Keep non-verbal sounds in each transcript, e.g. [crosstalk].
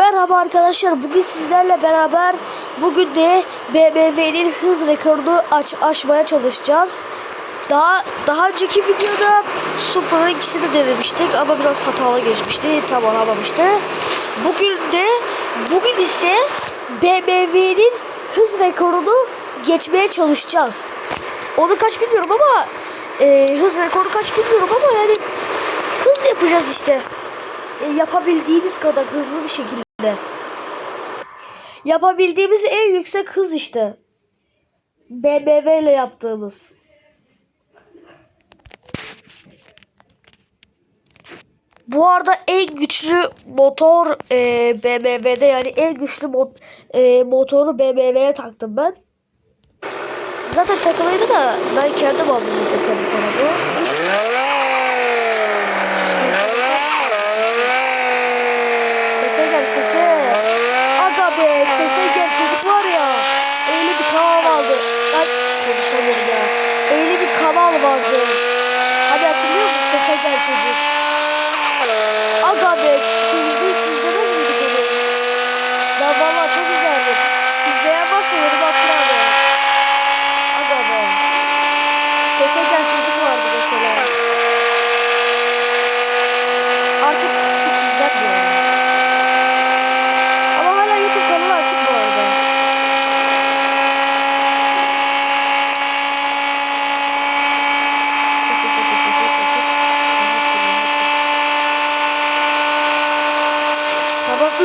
Merhaba arkadaşlar. Bugün sizlerle beraber bugün de BMW'nin hız rekorunu aç aşmaya çalışacağız. Daha daha önceki videoda Supra'nın ikisini denemiştik ama biraz hatalı geçmişti. Tam alamamıştı. Bugün de bugün ise BMW'nin hız rekorunu geçmeye çalışacağız. Onu kaç bilmiyorum ama e, hız rekoru kaç bilmiyorum ama yani hız yapacağız işte e, yapabildiğimiz kadar hızlı bir şekilde. Yapabildiğimiz en yüksek hız işte. BMW ile yaptığımız. Bu arada en güçlü motor e, BMW'de yani en güçlü mot, e, motoru BMW'ye taktım ben. Zaten takılıydı da ben kendim aldım bu takımı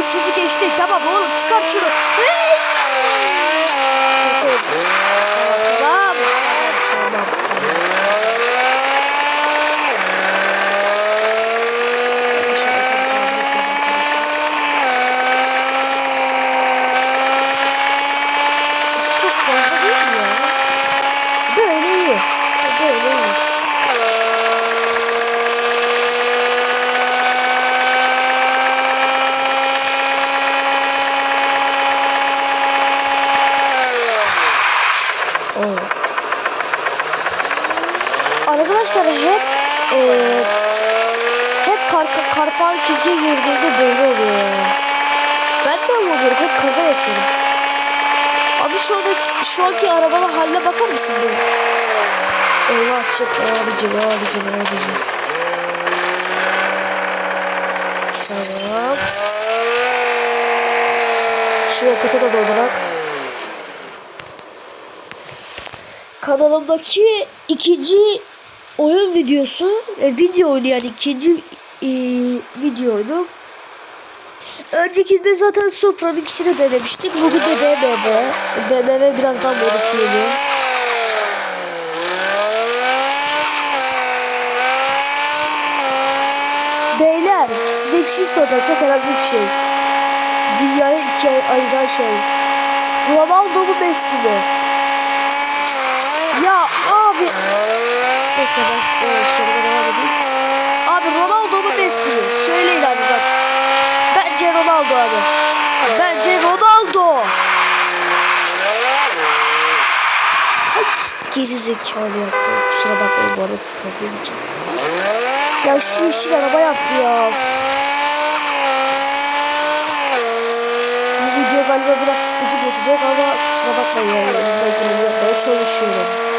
300'ü geçtik. Tamam oğlum çıkar şunu. Hey! Tamam. Tamam. Tamam. Sesi çok fazla değil mi ya? Böyle iyi. Böyle iyi. Arkadaşlar hep eee hep kar, kar parkinge girdiğimde böyle oluyor ya. Ben de oluyorum hep kaza yapıyorum. Abi şu anda şu anki arabanın haline bakar mısın bir? Eyvah çık abicim abicim abicim. Tamam. Şu yakıtı da doldurak. Kanalımdaki ikinci oyun videosu, e, video oyunu yani ikinci e, video. Öncekinde zaten Supra'nın ikisini denemiştik. Bugün de BMW. BMW biraz daha modifiyeli. Beyler size bir şey soracağım. Çok önemli bir şey. Dünyayı ikiye ayıran şey. Ronaldo mu Messi mi? Abi. Neyse ben e, soruma devam edeyim. Abi Ronaldo mu Messi mi? Söyleyin abi bak. Bence Ronaldo abi. Bence Ronaldo. Geri zekalı yaptı. Kusura bakmayın bu arada küfür için. Ya şu yeşil araba yaptı ya. Bu video galiba biraz sıkıcı geçecek ama kusura bakmayın yani. Elimden geleni yapmaya çalışıyorum.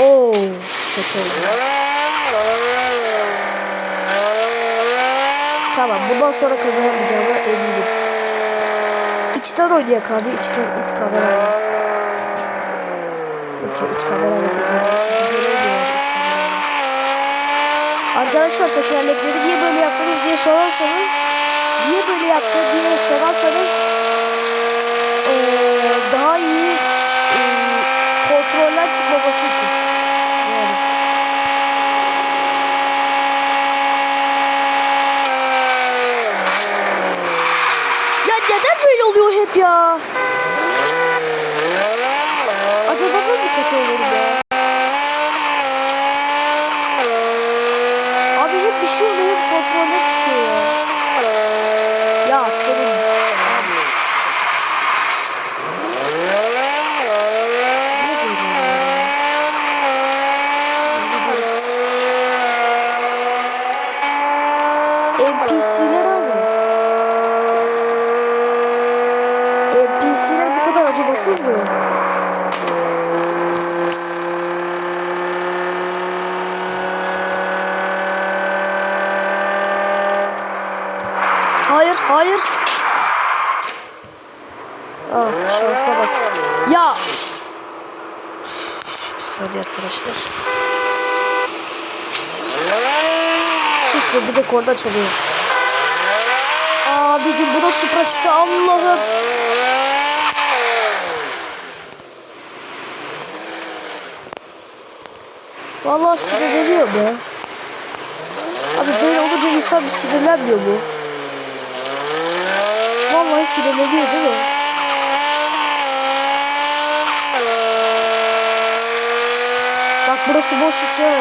Oo, kötü oldu. Tamam, bundan sonra kazanamayacağıma eminim. İçten oynayak abi, içten iç kamerayla. Okey, iç kamerayla güzel. Güzel oluyor iç kamerayla. Arkadaşlar tekerlekleri niye böyle yaptınız diye sorarsanız niye böyle yaptı diye sorarsanız eee, daha iyi eee, kontroller çıkmaması için. Yani. Ya neden böyle oluyor hep ya? Acaba ben mi kötü olurum ya? Abi hep bir şey oluyor, hep kontrolden çıkıyor ya. Ya senin... Ne diyorum ya? NPC'ler abi. NPC'ler bu kadar acımasız mı? Hayır, hayır. Ah, şansa bak. Ya. Bir saniye arkadaşlar. Sus be bir de korna çalıyor. Abicim bu da supra çıktı Allah'ım. Vallahi sinirleniyor be. Abi böyle olunca insan bir sinirlenmiyor mu? Vallahi sinirleniyor değil mi? Bak burası boşmuş ha.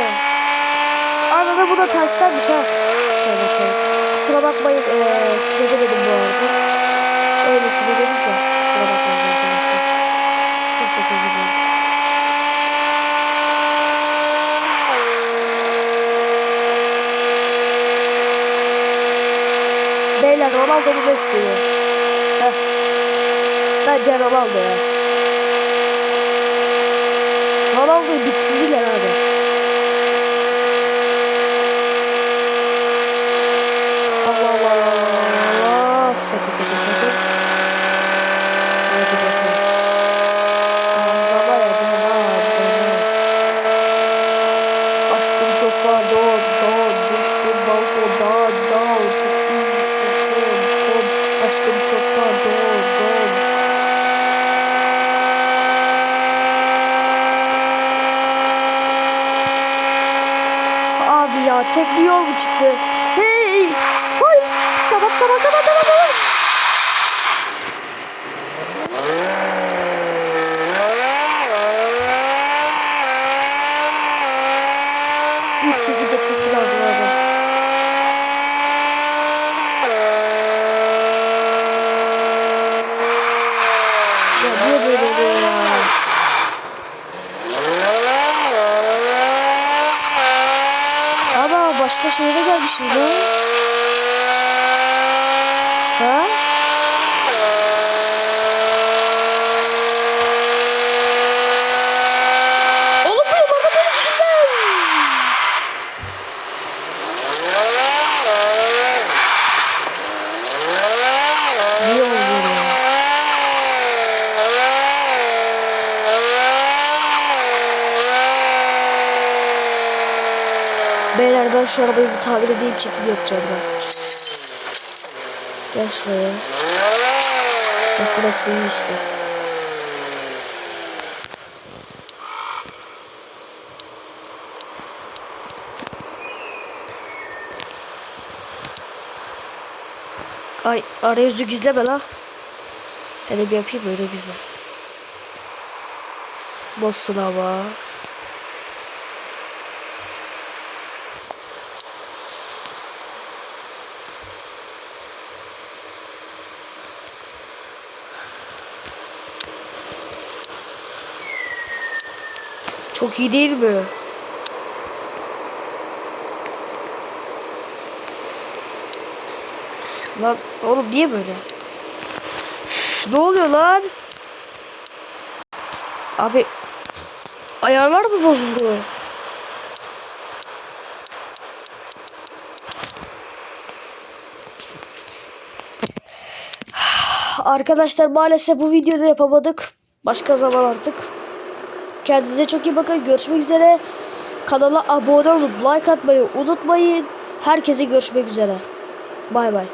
Arada bu da terstenmiş ha. Tövbe tövbe. Kusura bakmayın ee, size demedim bu arada. Öylesine dedim de kusura bakmayın arkadaşlar. Çok çok özür dilerim. Beyler Ronaldo mu Messi mi? Heh. Bence Ronaldo ya. Ronaldo'yu bitirdiler abi. Abi ya tek bir yol mu çıktı? Hey! Hayır! Tamam tamam tamam tamam tamam. Üç yüzü geçmesi lazım abi. Ya niye böyle oluyor ya? Ama başka lan. Ha? Oğlum bu yollarda böyle gidilmez. Niye oluyor ya? Beyler ben şu arabayı bir tamir edeyim çekim yapacağım biraz. Gel şuraya. Bak burası iyi işte. Ay arayüzü gizleme la. Hele bir yapayım öyle güzel. Nasıl ama? Çok iyi değil mi? Lan oğlum niye böyle? Ne oluyor lan? Abi ayarlar mı bozuldu? [sighs] Arkadaşlar maalesef bu videoda yapamadık. Başka zaman artık. Kendinize çok iyi bakın. Görüşmek üzere. Kanala abone olup like atmayı unutmayın. Herkese görüşmek üzere. Bay bay.